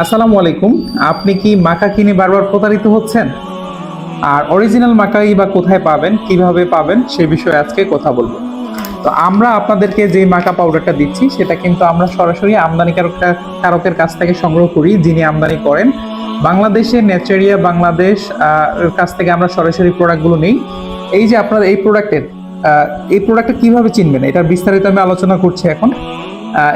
আসসালামু আলাইকুম। আপনি কি মাকা কিনে বারবার প্রতারিত হচ্ছেন? আর অরিজিনাল মাকাই বা কোথায় পাবেন, কীভাবে পাবেন, সে বিষয়ে আজকে কথা বলব। তো আমরা আপনাদেরকে যে মাকা পাউডারটা দিচ্ছি, সেটা কিন্তু আমরা সরাসরি আমদানিকারক কারকের কাছ থেকে সংগ্রহ করি, যিনি আমদানি করেন। বাংলাদেশে নেচারিয়া বাংলাদেশ কাছ থেকে আমরা সরাসরি প্রোডাক্টগুলো নিই। এই যে আপনার এই প্রোডাক্টের এই প্রোডাক্টটা কীভাবে চিনবেন? এটার বিস্তারিত আমি আলোচনা করছি এখন।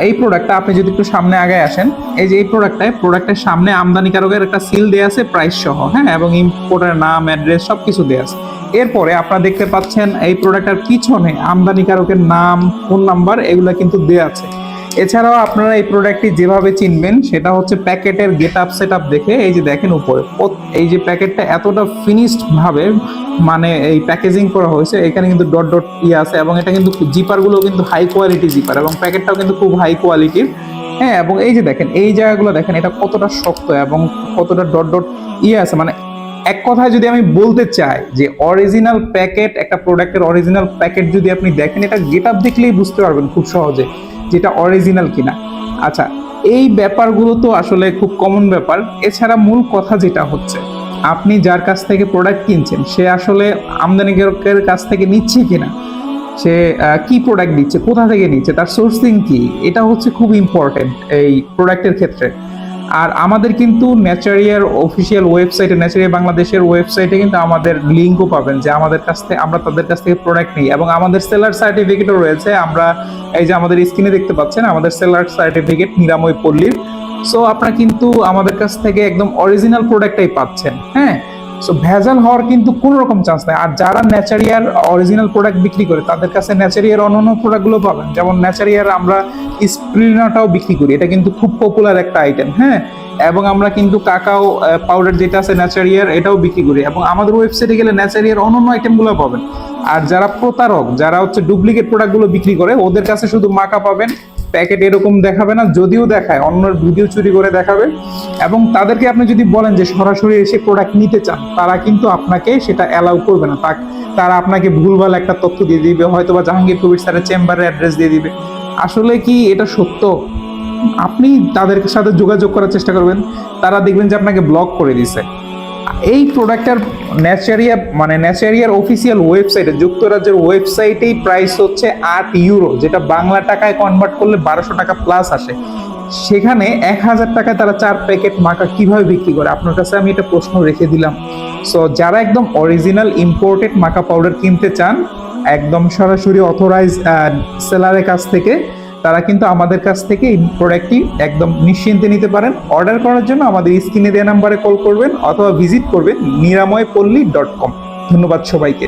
এই প্রোডাক্টটা আপনি যদি একটু সামনে আগে আসেন, এই যে এই প্রোডাক্টটায় প্রোডাক্টের সামনে আমদানিকারকের একটা সিল দেওয়া আছে প্রাইস সহ হ্যাঁ? এবং ইম্পোর্টের নাম অ্যাড্রেস সব কিছু দেওয়া আছে। এরপরে আপনারা দেখতে পাচ্ছেন এই প্রোডাক্টের পিছনে আমদানিকারকের নাম ফোন নাম্বার এগুলো কিন্তু দেওয়া আছে। এছাড়াও আপনারা এই প্রোডাক্টটি যেভাবে চিনবেন, সেটা হচ্ছে প্যাকেটের গেট আপ সেট আপ দেখে, এই যে দেখেন উপরে এই যে প্যাকেটটা এতটা ফিনিশড ভাবে মানে এই প্যাকেজিং করা হয়েছে, এখানে কিন্তু ডট ডট ইয়ে আছে, এবং এটা কিন্তু জিপারগুলো কিন্তু হাই কোয়ালিটি জিপার এবং প্যাকেটটাও কিন্তু খুব হাই কোয়ালিটির হ্যাঁ এবং এই যে দেখেন, এই জায়গাগুলো দেখেন, এটা কতটা শক্ত এবং কতটা ডট ডট ইয়ে আছে মানে এক কথায় যদি আমি বলতে চাই যে অরিজিনাল প্যাকেট একটা প্রোডাক্টের অরিজিনাল প্যাকেট যদি আপনি দেখেন, এটা গেট আপ দেখলেই বুঝতে পারবেন খুব সহজে যেটা অরিজিনাল কিনা। আচ্ছা এই ব্যাপারগুলো তো আসলে খুব কমন ব্যাপার। এছাড়া মূল কথা যেটা হচ্ছে, আপনি যার কাছ থেকে প্রোডাক্ট কিনছেন, সে আসলে আমদানিকারকের কাছ থেকে নিচ্ছে কিনা? সে কি প্রোডাক্ট দিচ্ছে কোথা থেকে নিচ্ছে, তার সোর্সিং কি? এটা হচ্ছে খুব ইম্পর্টেন্ট এই প্রোডাক্টের ক্ষেত্রে। আর আমাদের কিন্তু ন্যাচারিয়ার অফিসিয়াল ওয়েবসাইটে ন্যাচারিয়া বাংলাদেশের ওয়েবসাইটে কিন্তু আমাদের লিঙ্কও পাবেন যে আমাদের কাছ থেকে, আমরা তাদের কাছ থেকে প্রোডাক্ট নিই। এবং আমাদের সেলার সার্টিফিকেটও রয়েছে। আমরা এই যে আমাদের স্ক্রিনে দেখতে পাচ্ছেন, আমাদের সেলার সার্টিফিকেট নিরাময় পল্লীর। সো আপনারা কিন্তু আমাদের কাছ থেকে একদম অরিজিনাল প্রোডাক্টটাই পাচ্ছেন হ্যাঁ? সো ভেজাল হওয়ার কিন্তু কোনো রকম চান্স নাই। আর যারা ন্যাচারিয়ার অরিজিনাল প্রোডাক্ট বিক্রি করে, তাদের কাছে ন্যাচারিয়ার অন্যান্য প্রোডাক্টগুলো পাবেন। যেমন ন্যাচারিয়ার আমরা স্প্রিনাটাও বিক্রি করি। এটা কিন্তু খুব পপুলার একটা আইটেম হ্যাঁ? এবং আমরা কিন্তু কাকাও পাউডার যেটা আছে ন্যাচারিয়ার এটাও বিক্রি করি। এবং আমাদের ওয়েবসাইটে গেলে ন্যাচারিয়ার অন্যান্য আইটেমগুলো পাবেন। আর যারা প্রতারক, যারা হচ্ছে ডুপ্লিকেট প্রোডাক্টগুলো বিক্রি করে, ওদের কাছে শুধু মাকা পাবেন প্যাকেট এরকম দেখাবে না, যদিও দেখায়, অন্যের ভিডিও চুরি করে দেখাবে। এবং তাদেরকে আপনি যদি বলেন যে সরাসরি এসে প্রোডাক্ট নিতে চান, তারা কিন্তু আপনাকে সেটা অ্যালাউ করবে না। তারা আপনাকে ভুলভাল একটা তথ্য দিয়ে দিবে হয়তো বা জাহাঙ্গীর কবির স্যারের চেম্বারের অ্যাড্রেস দিয়ে দিবে। আসলে কি এটা সত্য? আপনি তাদের সাথে যোগাযোগ করার চেষ্টা করবেন, তারা দেখবেন যে আপনাকে ব্লক করে দিছে এই প্রোডাক্টটার ন্যাচারিয়া মানে ন্যাচারিয়ার অফিসিয়াল ওয়েবসাইটে যুক্তরাজ্যের ওয়েবসাইটেই প্রাইস হচ্ছে আট ইউরো যেটা বাংলা টাকায় কনভার্ট করলে বারোশো টাকা প্লাস আসে। সেখানে এক হাজার টাকায় তারা চার প্যাকেট মাকা কীভাবে বিক্রি করে? আপনার কাছে আমি এটা প্রশ্ন রেখে দিলাম। সো যারা একদম অরিজিনাল ইম্পোর্টেড মাকা পাউডার কিনতে চান, একদম সরাসরি অথরাইজ সেলারের কাছ থেকে তারা কিন্তু আমাদের কাছ থেকে এই প্রোডাক্টটি একদম নিশ্চিন্তে নিতে পারেন। অর্ডার করার জন্য আমাদের স্ক্রিনে দেওয়া নাম্বারে কল করবেন অথবা ভিজিট করবেন নিরাময় পল্লী ডট কম ধন্যবাদ সবাইকে।